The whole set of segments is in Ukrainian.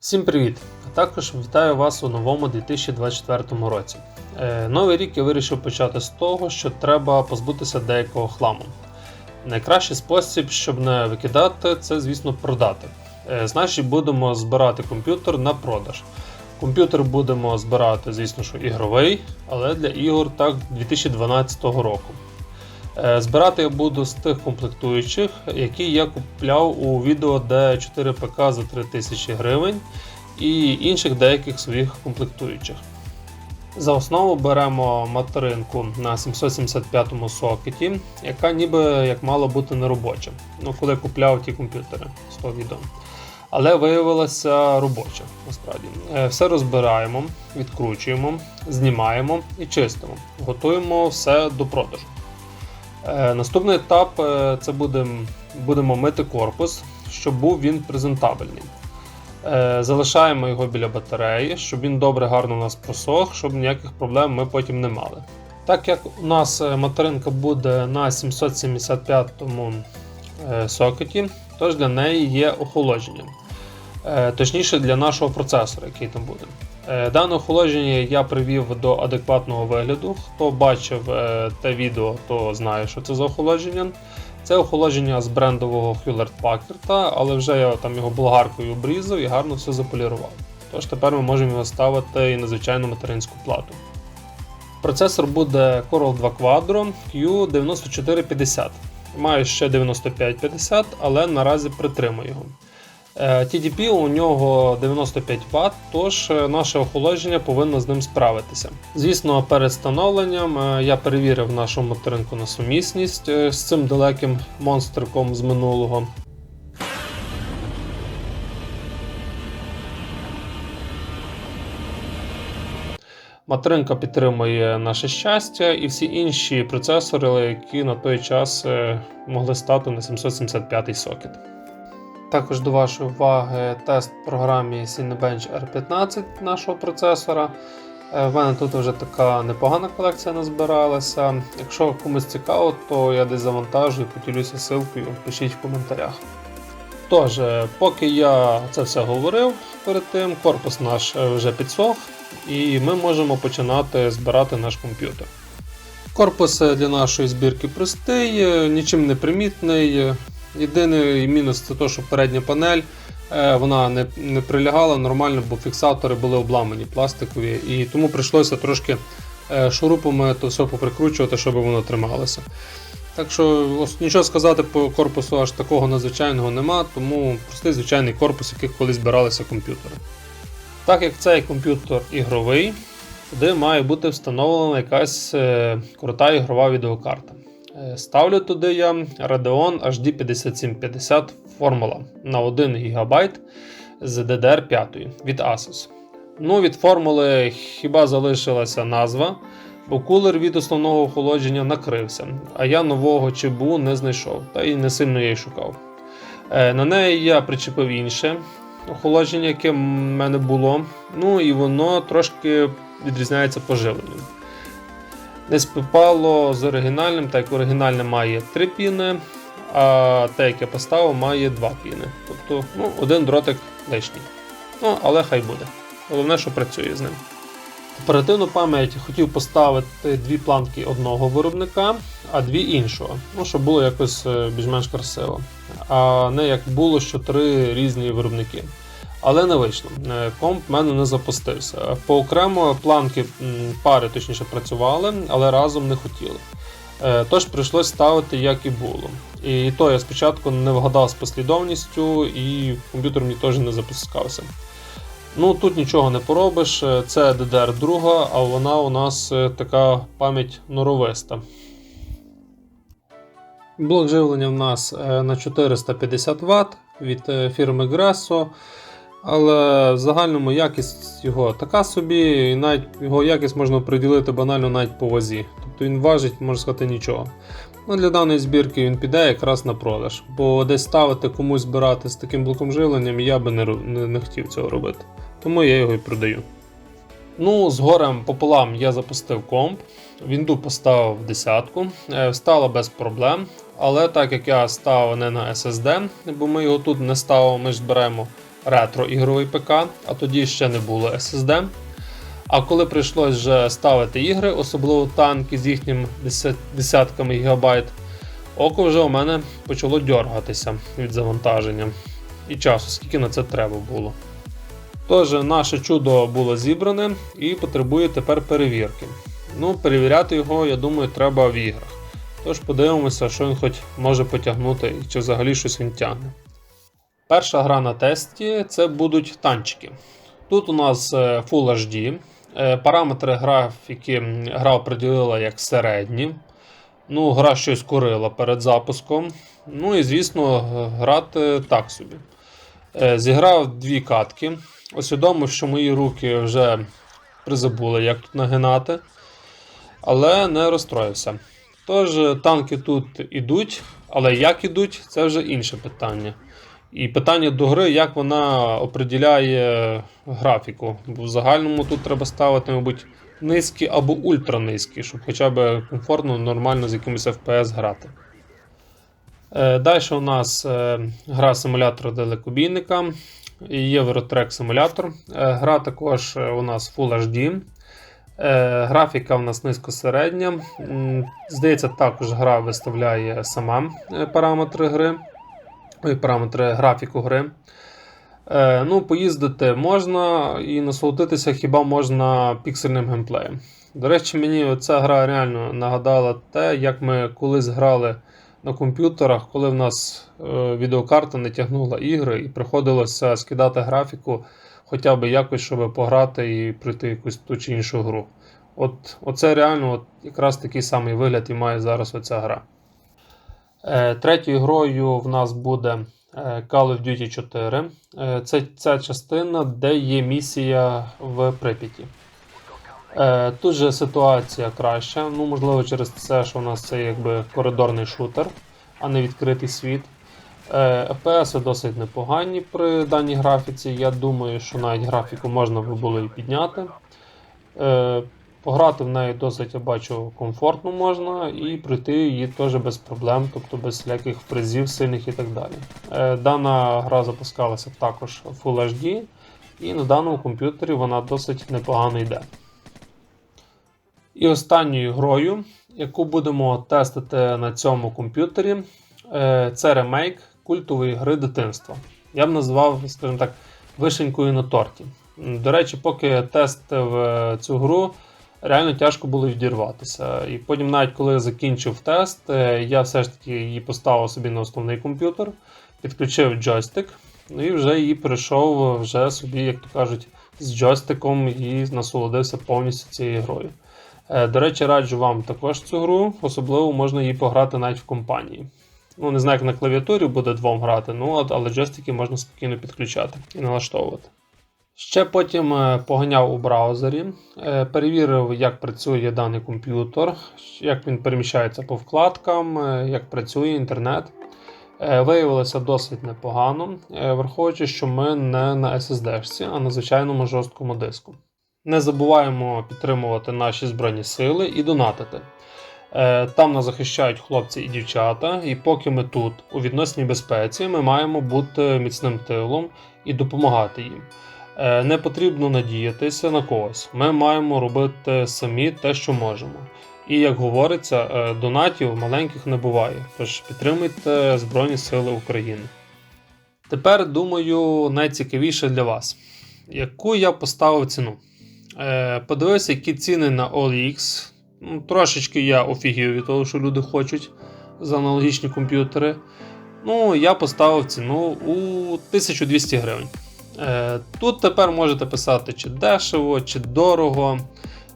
Всім привіт! А також вітаю вас у новому 2024 році. Е, новий рік я вирішив почати з того, що треба позбутися деякого хламу. Найкращий спосіб, щоб не викидати, це, звісно, продати. Е, значить, будемо збирати комп'ютер на продаж. Комп'ютер будемо збирати, звісно, що ігровий, але для ігор так 2012 року. Е, Збирати я буду з тих комплектуючих, які я купляв у відео D4 ПК за 3000 гривень і інших деяких своїх комплектуючих. За основу беремо материнку на 775 сокеті, яка ніби як мала бути неробоча. Ну, коли купляв ті комп'ютери з того відео. Але виявилася робоча насправді. Е, Все розбираємо, відкручуємо, знімаємо і чистимо. Готуємо все до продажу. Е, Наступний етап е, це будем, будемо мити корпус, щоб був він презентабельний. Е, Залишаємо його біля батареї, щоб він добре, гарно у нас просох, щоб ніяких проблем ми потім не мали. Так як у нас материнка буде на 775 е, сокеті, тож для неї є охолодження. Точніше для нашого процесора, який там буде. Е, Дане охолодження я привів до адекватного вигляду. Хто бачив е, те відео, то знає, що це за охолодження. Це охолодження з брендового Hewlett Packard, але вже я там його болгаркою обрізав і гарно все заполірував. Тож тепер ми можемо його ставити і на звичайну материнську плату. Процесор буде Coral 2 Quadro Q9450. Маю ще 9550, але наразі притримую його. Е, TDP у нього 95 Вт, тож е, наше охолодження повинно з ним справитися. Звісно, перед встановленням е, я перевірив нашу материнку на сумісність е, з цим далеким монстриком з минулого. Материнка підтримує наше щастя і всі інші процесори, які на той час е, могли стати на 775 сокет. Також до вашої уваги тест в програмі Cinebench R15 нашого процесора. Е, В мене тут вже така непогана колекція назбиралася. Якщо комусь цікаво, то я десь завантажу і поділюся ссылкою, пишіть в коментарях. Тож, е, поки я це все говорив перед тим, корпус наш е, вже підсох, і ми можемо починати збирати наш комп'ютер. Корпус для нашої збірки простий, нічим не примітний. Єдиний мінус це те, що передня панель е, вона не, не прилягала нормально, бо фіксатори були обламані пластикові, і тому прийшлося трошки е, шурупами то все поприкручувати, щоб воно трималося. Так що нічого сказати по корпусу аж такого надзвичайного нема, тому простий звичайний корпус, який колись збиралися комп'ютери. Так як цей комп'ютер ігровий, туди має бути встановлена якась е, крута ігрова відеокарта. Е, Ставлю туди я Radeon HD 5750 формула на 1 ГБ з DDR5 від Asus. Ну, від формули хіба залишилася назва, бо кулер від основного охолодження накрився, а я нового ЧБУ не знайшов, та й не сильно й шукав. Е, На неї я причепив інше охолодження, яке в мене було. Ну і воно трошки відрізняється по живленню. Не співпало з оригінальним, так як оригінальне має 3 піни, а те, яке поставив, має 2 піни. Тобто ну, один дротик лишній. Ну, але хай буде. Головне, що працює з ним. Оперативну пам'ять хотів поставити дві планки одного виробника, а дві іншого. Ну, щоб було якось е, більш-менш красиво. А не як було, що три різні виробники. Але не вийшло. Е, Комп в мене не запустився. Поокремо планки пари точніше працювали, але разом не хотіли. Е, Тож прийшлось ставити як і було. І то я спочатку не вгадав з послідовністю, і комп'ютер мені теж не запускався. Ну тут нічого не поробиш. Е, Це DDR2, а вона у нас така пам'ять норовиста. Блок живлення в нас на 450 Вт від фірми Gresso. Але в загальному якість його така собі, і навіть його якість можна приділити банально навіть по вазі. Тобто він важить, можна сказати, нічого. Ну, Для даної збірки він піде якраз на продаж. Бо десь ставити комусь збирати з таким блоком живленням я би не, не, не хотів цього робити. Тому я його і продаю. Ну, з горем пополам я запустив комп. Вінду поставив в десятку. Е, Встало без проблем. Але так як я ставив не на SSD, бо ми його тут не ставимо, ми ж беремо ретро-ігровий ПК, а тоді ще не було SSD. А коли прийшлось вже ставити ігри, особливо танки з їхнім деся- десятками гігабайт, око вже у мене почало дергатися від завантаження і часу, скільки на це треба було. Тож, наше чудо було зібране і потребує тепер перевірки. Ну, перевіряти його, я думаю, треба в іграх. Тож подивимося, що він хоч може потягнути і чи взагалі щось він тягне. Перша гра на тесті це будуть танчики. Тут у нас е, Full HD. Е, Параметри графіки гра оприділила як середні. Ну, гра щось курила перед запуском. Ну і, звісно, грати так собі. Е, Зіграв дві катки. Усвідомив, що мої руки вже призабули, як тут нагинати. Але не розстроївся. Тож, танки тут ідуть, але як ідуть, це вже інше питання. І питання до гри, як вона определяє графіку. Бо в загальному тут треба ставити, мабуть, низькі або ультранизькі, щоб хоча б комфортно, нормально з якимось FPS грати. Е, Далі у нас е, гра симулятор далекобійника, Євротрек симулятор. Е, Гра також у нас Full HD. Графіка у нас низькосередня. М, Здається, також гра виставляє сама параметри гри, ой, параметри графіку гри. Е, Ну, поїздити можна і насолодитися хіба можна піксельним геймплеєм. До речі, мені ця гра реально нагадала те, як ми колись грали на комп'ютерах, коли в нас е, відеокарта не тягнула ігри, і приходилося скидати графіку хоча б якось, щоб пограти і пройти якусь ту чи іншу гру. От, оце реально от якраз такий самий вигляд і має зараз оця гра. Е, Третьою грою в нас буде е, Call of Duty 4. Е, Це ця частина, де є місія в Прип'яті. Тут же ситуація краща. Ну, можливо, через те, що у нас це якби коридорний шутер, а не відкритий світ. FPS досить непогані при даній графіці. Я думаю, що навіть графіку можна було і підняти. Пограти в неї досить, я бачу, комфортно можна і пройти її теж без проблем, тобто без всяких призів сильних і так далі. Е, Дана гра запускалася також в Full HD, і на даному комп'ютері вона досить непогано йде. І останньою грою, яку будемо тестити на цьому комп'ютері, е, це ремейк культової гри дитинства. Я б назвав, скажімо так, вишенькою на торті. До речі, поки я тестив е, цю гру, реально тяжко було відірватися. І потім, навіть коли я закінчив тест, е, я все ж таки її поставив собі на основний комп'ютер, підключив джойстик, ну і вже її перейшов вже собі, як то кажуть, з джойстиком і насолодився повністю цією грою. Е, До речі, раджу вам також цю гру, особливо можна її пограти навіть в компанії. Ну, не знаю, як на клавіатурі буде двом грати, ну, але джойстики можна спокійно підключати і налаштовувати. Ще потім е, поганяв у браузері, е, перевірив, як працює даний комп'ютер, як він переміщається по вкладкам, е, як працює інтернет. Виявилося досить непогано, враховуючи, що ми не на SSD, а на звичайному жорсткому диску. Не забуваємо підтримувати наші Збройні Сили і донатити. Там нас захищають хлопці і дівчата, і поки ми тут, у відносній безпеці, ми маємо бути міцним тилом і допомагати їм. Е, Не потрібно надіятися на когось. Ми маємо робити самі те, що можемо. І як говориться, е, донатів маленьких не буває. Тож підтримуйте Збройні Сили України. Тепер думаю, найцікавіше для вас. Яку я поставив ціну? Е, Подивився, які ціни на OLX. Ну, Трошечки я офігів від того, що люди хочуть за аналогічні комп'ютери. Ну, я поставив ціну у 1200 гривень. Е, Тут тепер можете писати, чи дешево, чи дорого.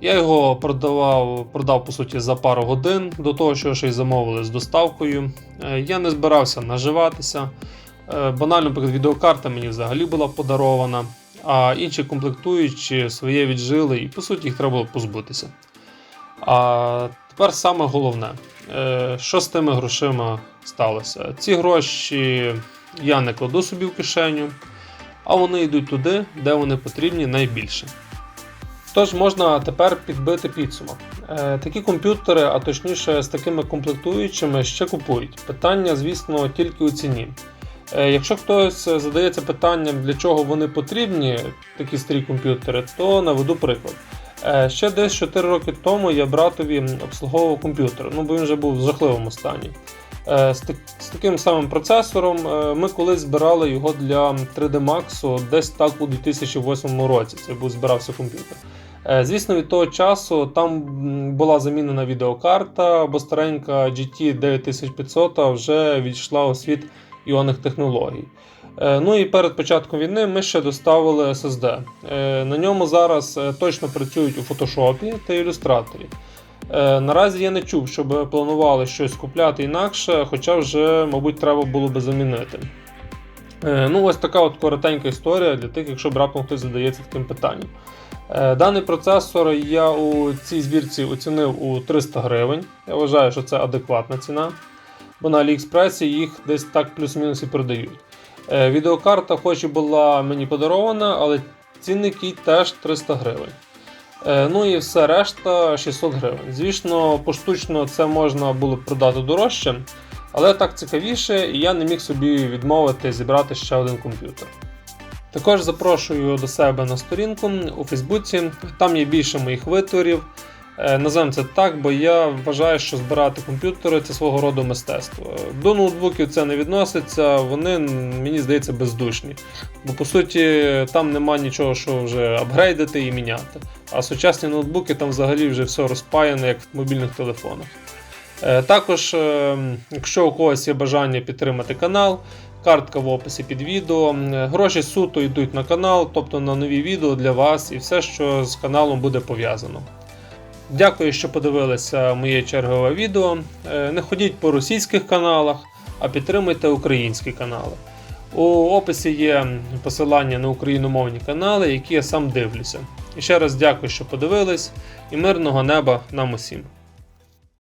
Я його продавав, продав по суті за пару годин до того, що ще й замовили з доставкою. Е, Я не збирався наживатися. Е, Банально, наприклад, відеокарта мені взагалі була подарована, а інші комплектуючі своє віджили, і по суті їх треба було позбутися. А тепер саме головне, що з тими грошима сталося? Ці гроші я не кладу собі в кишеню, а вони йдуть туди, де вони потрібні найбільше. Тож можна тепер підбити підсумок. Е, Такі комп'ютери, а точніше з такими комплектуючими, ще купують. Питання, звісно, тільки у ціні. Е, Якщо хтось задається питанням, для чого вони потрібні, такі старі комп'ютери, то наведу приклад. Е, Ще десь 4 роки тому я братові обслуговував комп'ютер, ну бо він вже був в жахливому стані. Е, З, так- з таким самим процесором е, ми колись збирали його для 3D Max десь так у 2008 році. Це був збирався комп'ютер. Е, Звісно, від того часу там була замінена відеокарта, бо старенька GT 9500 вже відійшла у світ іонних технологій. Ну і перед початком війни ми ще доставили SSD. На ньому зараз точно працюють у Photoshop та ілюстраторі. Е, Наразі я не чув, щоб планували щось купляти інакше, хоча вже, мабуть, треба було би замінити. Е, Ну, ось така от коротенька історія для тих, якщо б раптом хтось задається таким питанням. Е, Даний процесор я у цій збірці оцінив у 300 гривень. Я вважаю, що це адекватна ціна, бо на AliExpress їх десь так плюс-мінус і продають. Відеокарта, хоч і була мені подарована, але цінник їй теж 300 гривень. Е, Ну і все решта 600 гривень. Звісно, поштучно це можна було б продати дорожче, але так цікавіше, і я не міг собі відмовити зібрати ще один комп'ютер. Також запрошую до себе на сторінку у Фейсбуці. Там є більше моїх витворів. Е, Називаємо це так, бо я вважаю, що збирати комп'ютери це свого роду мистецтво. До ноутбуків це не відноситься, вони мені здається бездушні. Бо по суті там нема нічого, що вже апгрейдити і міняти. А сучасні ноутбуки там взагалі вже все розпаяне, як в мобільних телефонах. Е, Також, е, якщо у когось є бажання підтримати канал, картка в описі під відео. Гроші суто йдуть на канал, тобто на нові відео для вас і все, що з каналом буде пов'язано. Дякую, що подивилися моє чергове відео. Е, Не ходіть по російських каналах, а підтримуйте українські канали. У описі є посилання на україномовні канали, які я сам дивлюся. І ще раз дякую, що подивились, і мирного неба нам усім.